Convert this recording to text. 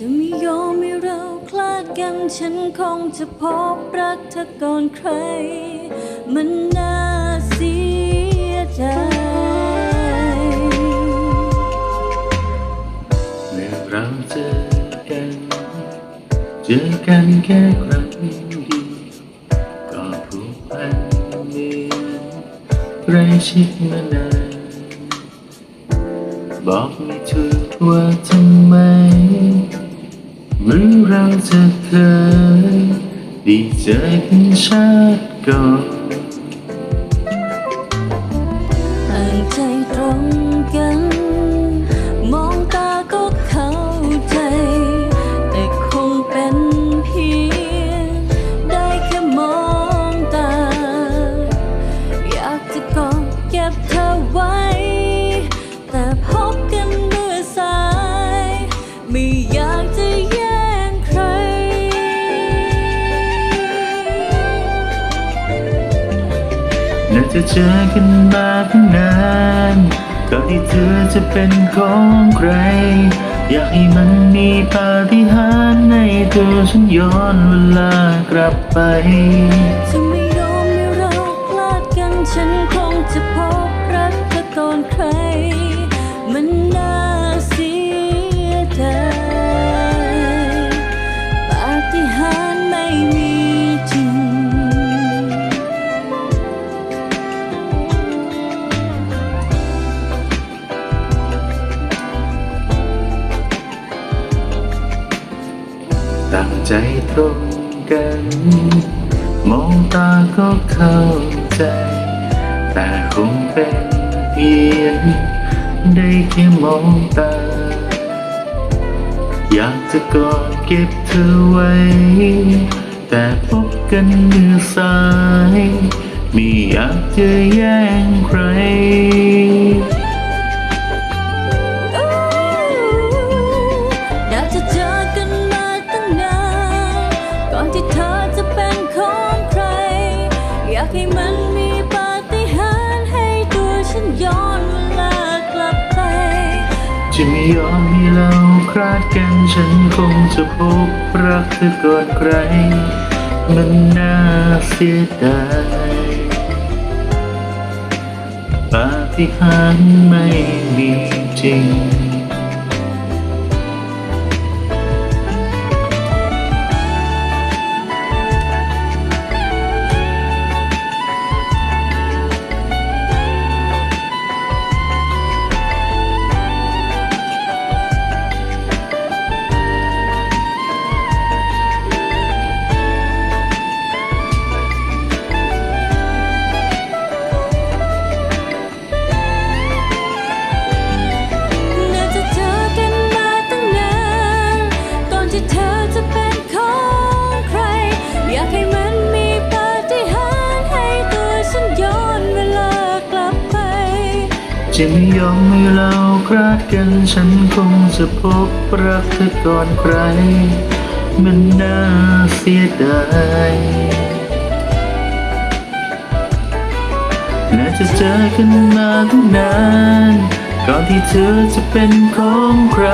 จะไม่ยอมให้เราคลาดกัน ฉันคงจะพบรักเธอก่อนใคร มันน่าเสียใจเมื่อเราเจอกัน เจอกันแค่ครั้งเดียวก็ผูกพันเหมือนใกล้ชิดมานานบอกไม่ถูกว่าทำไม เมื่อเราจะเคยได้เจอกันชาติก่อนต่างใจตรงกัน มองตาก็เข้าใจ แต่คงเป็นเพียง ได้แค่มองตา อยากจะกอดเก็บเธอไว้ แต่พบกันเมื่อสายไม่ น่าจะเจอกันมาตั้งนานก่อนที่เธอจะเป็นของใคร อยากให้มันมีปาฏิหาริย์ในตัวฉันย้อนเวลากลับไป ใจตรงกัน มองตาก็เข้าใจ แต่คงเป็นเพียงได้แค่มองตา อยากจะกอดเก็บเธอไว้ แต่พบกันเมื่อสาย ไม่อยากจะแย่งใคร จะไม่ยอมให้เราคลาดกันฉันคงจะพบรักเธอก่อนใคร มันน่าเสียดายปาฏิหาริย์ไม่มีจริง จะไม่ยอมให้เราคลาดกัน ฉันคงจะพบรักเธอก่อนใคร มันน่าเสียดายน่าจะเจอกันมาตั้งนาน ก่อนที่เธอจะเป็นของใคร